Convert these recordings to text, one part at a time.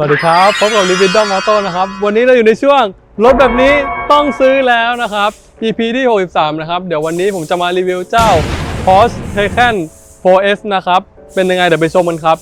วัสดีครับพบกับรีวิดดอมมอโต้นะครับ วันนี้เราอยู่ในช่วงรถแบบนี้ต้องซื้อแล้วนะครับ EP ที่ 63 นะครับ เดี๋ยววันนี้ผมจะมารีวิวเจ้า Porsche Taycan 4S นะครับ เป็นยังไงเดี๋ยวไปชมกันครับ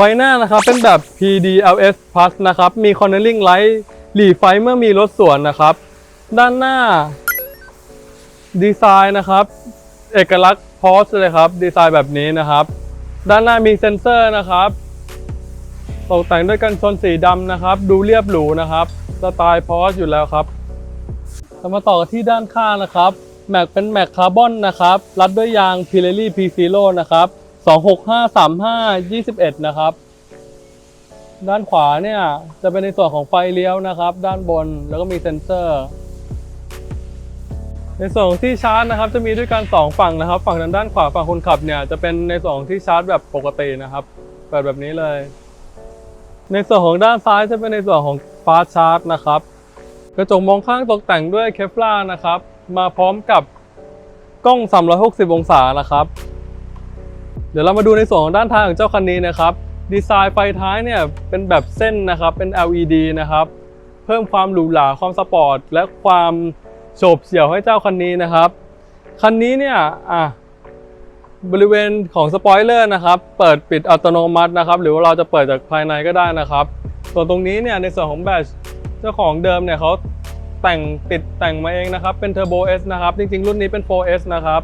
ไฟหน้านะครับเป็นแบบ PDLS Plus นะครับ มี Cornering Light หลีไฟเมื่อมีรถสวนนะครับ ด้านหน้า ดีไซน์นะครับ เอกลักษณ์ Porsche เลยครับ ดีไซน์แบบนี้นะครับ ด้านหน้ามีเซ็นเซอร์นะครับตกแต่งด้วยกันชนสีดำนะครับ ดูเรียบหรูนะครับสไตล์ Porsche อยู่แล้วครับเรามาต่อกันที่ด้านข้างนะครับ แม็กเป็นแม็กคาร์บอนนะครับ รัดด้วยยาง Pirelli P Zero นะครับ 26535 21 นะครับ ด้านขวาเนี่ยจะเป็นในส่วนของไฟเลี้ยวนะครับ ด้านบนแล้วก็มีเซ็นเซอร์ ในส่วนของที่ชาร์จนะครับ จะมีด้วยกัน 2 ฝั่งนะครับ ฝั่งทางด้านขวาฝั่งคนขับเนี่ยจะเป็นในส่วนของที่ชาร์จแบบปกตินะครับเปิดแบบนี้เลย ในส่วนของด้านซ้ายจะเป็นในส่วนของฟาสชาร์จนะครับกระจกมองข้างตกแต่งด้วยเคฟลานะครับ มาพร้อมกับกล้อง 360 องศานะครับ เดี๋ยวเรามาดูในส่วนของด้านท้ายของเจ้าคันนี้นะครับ ดีไซน์ไฟท้ายเนี่ยเป็นแบบเส้นนะครับ เป็น LED นะครับ เพิ่มความหรูหราความสปอร์ตและความโฉบเฉี่ยวให้เจ้าคันนี้นะครับ คันนี้เนี่ยอะบริเวณของสปอยเลอร์นะครับ เปิดปิดอัตโนมัตินะครับ หรือว่าเราจะเปิดจากภายในก็ได้นะครับ ส่วนตรงนี้เนี่ยในส่วนของแบตเจ้าของเดิมเนี่ยเขาแต่งติดแต่งมาเองนะครับ เป็น Turbo S นะครับ จริงๆ รุ่นนี้เป็น 4S นะครับ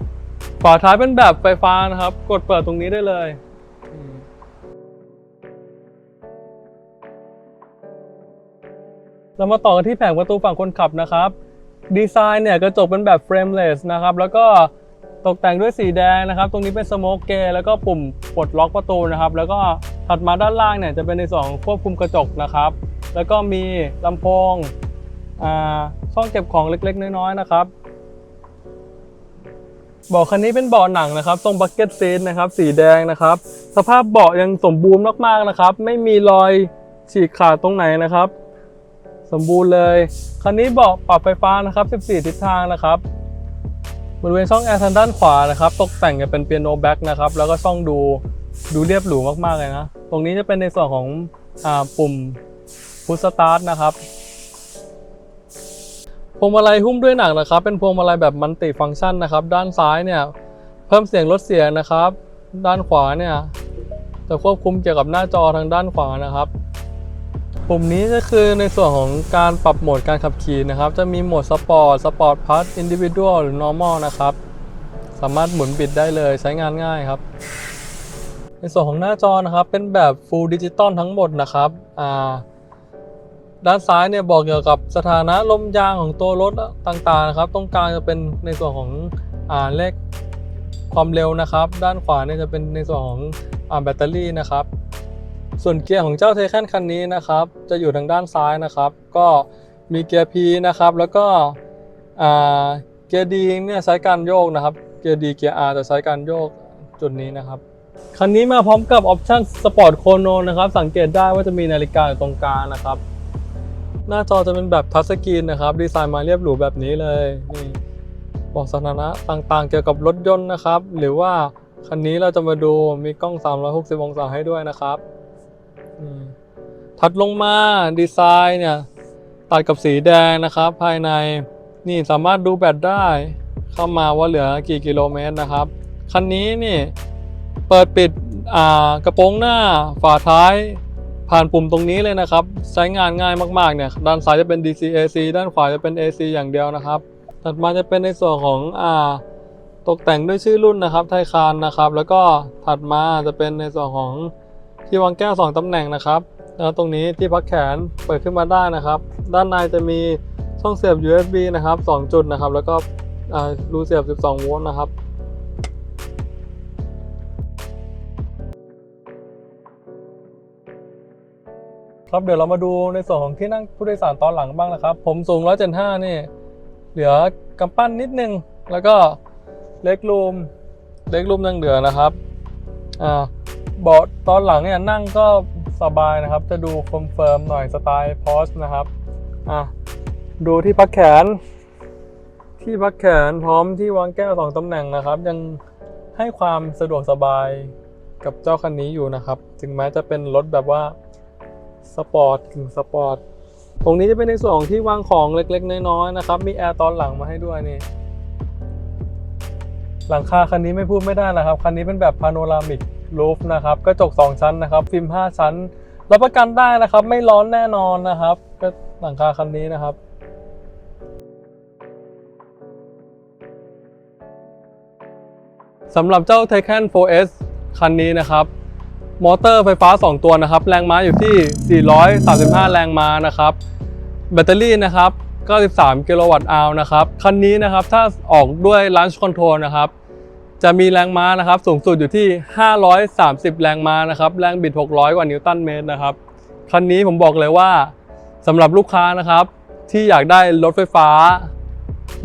ฝาท้ายเป็นแบบไฟฟ้านะครับ กดเปิดตรงนี้ได้เลย เรามาต่อกันที่แผงประตูฝั่งคนขับนะครับ ดีไซน์เนี่ยกระจกเป็นแบบ frameless นะครับ แล้วก็ตกแต่งด้วยสีแดงนะครับ ตรงนี้เป็น smoke gate แล้วก็ปุ่มปลดล็อกประตูนะครับ แล้วก็ถัดมาด้านล่างเนี่ยจะเป็นในส่วนของควบคุมกระจกนะครับ แล้วก็มีลำโพงช่องเก็บของเล็กๆ น้อยๆนะครับ เบาะคันนี้เป็นเบาะหนังนะครับทรงบักเก็ตซีทนะครับสีแดงนะครับ สภาพเบาะยังสมบูรณ์มากๆนะครับ ไม่มีรอยฉีกขาดตรงไหนนะครับ สมบูรณ์เลยคันนี้เบาะปรับไฟฟ้านะครับ 14 ทิศทางนะครับบริเวณช่องแอร์ทางด้านขวานะครับ ตกแต่งกันเป็นเปียโนแบ็กนะครับแล้วก็ช่องดูดูเรียบหรูมากๆเลยนะ ตรงนี้จะเป็นในส่วนของอปุ่มพุชสตาร์ทนะครับ วงมาลัยหุ้มด้วยหนังนะครับ เป็นพวงมาลัยแบบมัลติฟังก์ชันนะครับ ด้านซ้ายเนี่ยเพิ่มเสียงลดเสียงนะครับ ด้านขวาเนี่ยจะควบคุมเกี่ยวกับหน้าจอทางด้านขวานะครับ ปุ่มนี้ก็คือในส่วนของการปรับโหมดการขับขี่นะครับ จะมีโหมดสปอร์ตสปอร์ตพัทอินดิวิ u a l หรือ normal นะครับ สามารถหมุนบิดได้เลยใช้งานง่ายครับ ในส่วนของหน้าจอนะครับเป็นแบบ Full Digital ทั้งหมดนะครับอ่า ด้านซ้ายเนี่ยบอกเกี่ยวกับสถานะลมยางของตัวรถต่างๆนะครับ ตรงกลางจะเป็นในส่วนของอ่าเลขความเร็วนะครับ ด้านขวาเนี่ยจะเป็นในส่วนของอ่าแบตเตอรี่นะครับ ส่วนเกียร์ของเจ้าเทคันคันนี้นะครับ จะอยู่ทางด้านซ้ายนะครับ ก็มีเกียร์ P นะครับ แล้วก็อ่าเกียร์ดีเนี่ยใช้การโยกนะครับ เกียร์ดีเกียร์ R จะใช้การโยกจุดนี้นะครับคันนี้มาพร้อมกับออปชั่นสปอร์ตโคโนนะครับ สังเกตได้ว่าจะมีนาฬิกาอยู่ตรงกลางนะครับ หน้าจอจะเป็นแบบทัชสกรีนนะครับ ดีไซน์มาเรียบหรูแบบนี้เลยนี่บอกสถานะต่างๆ เกี่ยวกับรถยนต์นะครับ หรือว่าคันนี้เราจะมาดูมีกล้อง 360 องศาให้ด้วยนะครับถัดลงมาดีไซน์เนี่ยตัดกับสีแดงนะครับ ภายในนี่สามารถดูแบตได้เข้ามาว่าเหลือกี่กิโลเมตรนะครับ คันนี้นี่เปิดปิดอ่ากระโปรงหน้าฝาท้าย ผ่านปุ่มตรงนี้เลยนะครับ ใช้งานง่ายมากๆเนี่ยด้านซ้ายจะเป็น DC AC ด้านขวาจะเป็น AC อย่างเดียวนะครับ ถัดมาจะเป็นในส่วนของอ่าตกแต่งด้วยชื่อรุ่นนะครับไทคานนะครับ แล้วก็ถัดมาจะเป็นในส่วนของที่วางแก้ว 2 ตำแหน่งนะครับแล้วตรงนี้ที่พักแขนเปิดขึ้นมาได้นะครับ ด้านในจะมีช่องเสียบ USB นะครับ 2 จุดนะครับ แล้วก็รูเสียบ 12 โวลต์นะครับ ครับเดี๋ยวเรามาดูในส่วนของที่นั่งผู้โดยสารตอนหลังบ้างนะครับ ผมสูง 175 นี่ เหลือกำปั้นนิดนึง แล้วก็เล็กรูมเล็กรูมยังเหลือนะครับอ่าเบาะตอนหลังเนี่ยนั่งก็สบายนะครับ จะดูคอมเฟิร์มหน่อยสไตล์พอสนะครับอะดูที่พักแขน ที่พักแขนพร้อมที่วางแก้วสองตำแหน่งนะครับ ยังให้ความสะดวกสบายกับเจ้าคันนี้อยู่นะครับ ถึงแม้จะเป็นรถแบบว่า สปอร์ตถึงสปอร์ตตรงนี้จะเป็นในส่วนของที่วางของเล็กๆ น้อยๆนะครับ มีแอร์ตอนหลังมาให้ด้วยนี่หลังคาคันนี้ไม่พูดไม่ได้นะครับ คันนี้เป็นแบบพาโนรามิกรูฟนะครับกระจก 2 ชั้นนะครับ ฟิล์ม 5 ชั้น รับประกันได้นะครับ ไม่ร้อนแน่นอนนะครับ ก็หลังคาคันนี้นะครับสำหรับเจ้า Taycan 4S คันนี้นะครับ มอเตอร์ไฟฟ้า 2 ตัวนะครับ แรงม้าอยู่ที่ 435 แรงม้านะครับ แบตเตอรี่นะครับ 93 กิโลวัตต์อาวนะครับ คันนี้นะครับถ้าออกด้วย Launch Control นะครับ จะมีแรงม้านะครับ สูงสุดอยู่ที่ 530 แรงม้านะครับ แรงบิด 600 กว่านิวตันเมตรนะครับ คันนี้ผมบอกเลยว่าสำหรับลูกค้านะครับ ที่อยากได้รถไฟฟ้า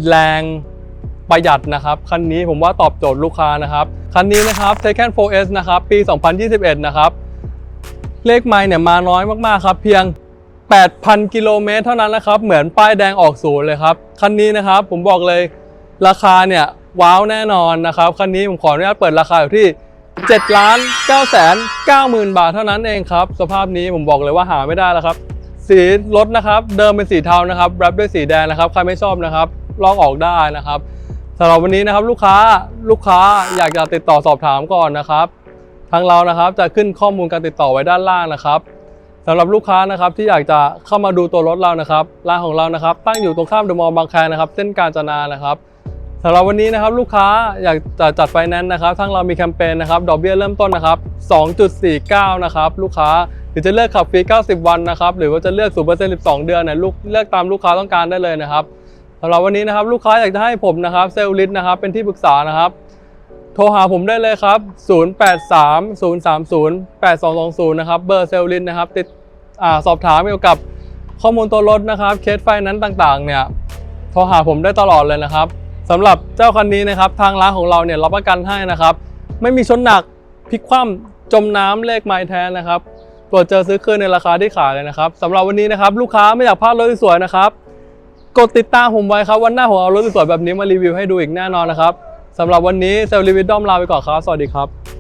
แรง ประหยัดนะครับ คันนี้ผมว่าตอบโจทย์ลูกค้านะครับ คันนี้นะครับ Taycan 4S นะครับ ปี 2021 นะครับ เลขไมล์เนี่ยมาน้อยมากๆครับ เพียง 8,000 กิโลเมตรเท่านั้นนะครับ เหมือนป้ายแดงออกศูนย์เลยครับ คันนี้นะครับผมบอกเลยราคาเนี่ยว้าวแน่นอนนะครับ คันนี้ผมขออนุญาตเปิดราคาอยู่ที่7ล้าน9แสน9หมื่นบาทเท่านั้นเองครับ สภาพนี้ผมบอกเลยว่าหาไม่ได้แล้วครับ สีรถนะครับ เดิมเป็นสีเทานะครับแรปด้วยสีแดงนะครับ ใครไม่ชอบนะครับ ลองออกได้นะครับ สำหรับวันนี้นะครับลูกค้าลูกค้าอยากจะติดต่อสอบถามก่อนนะครับ ทางเรานะครับจะขึ้นข้อมูลการติดต่อไว้ด้านล่างนะครับสำหรับลูกค้านะครับที่อยากจะเข้ามาดูตัวรถเรานะครับร้านของเรานะครับ ตั้งอยู่ตรงข้ามเดอะมอลล์บางแคนะครับเส้นกาญจนานะครับสำหรับวันนี้นะครับลูกค้าอยากจะจัดไฟแนนซ์นะครับทางเรามีแคมเปญนะครับดอกเบี้ยเริ่มต้นนะครับ 2.49 นะครับลูกค้าหรือจะเลือกขับฟรี 90 วันนะครับหรือว่าจะเลือก0% 12 เดือนเนี่ยลูกเลือกตามลูกค้าต้องการได้เลยนะครับ สำหรับวันนี้นะครับลูกค้าอยากจะให้ผมนะครับเซลล์ลิสนะครับเป็นที่ปรึกษานะครับโทรหาผมได้เลยครับ 0830308220 นะครับ เบอร์เซลลินนะครับ ติดอสอบถามเกี่ยวกับข้อมูลตัวรถนะครับ เคสไฟนั้นต่างๆ เนี่ย โทรหาผมได้ตลอดเลยนะครับสำหรับเจ้าคันนี้นะครับ ทางร้านของเราเนี่ยรับประกันให้นะครับ ไม่มีชนหนักพลิกคว่ำจมน้ำเลขไม้แท้นะครับตรวจเจอซื้อคืนในราคาที่ขายเลยนะครับสำหรับวันนี้นะครับ ลูกค้าไม่อยากพลาดรถสวยๆนะครับ กดติดตามผมไว้ครับ วันหน้าผมเอารถสวยๆแบบนี้มารีวิวให้ดูอีกแน่นอนนะครับสำหรับวันนี้เซลล์รีวิวดอมลาไปก่อนครับ สวัสดีครับ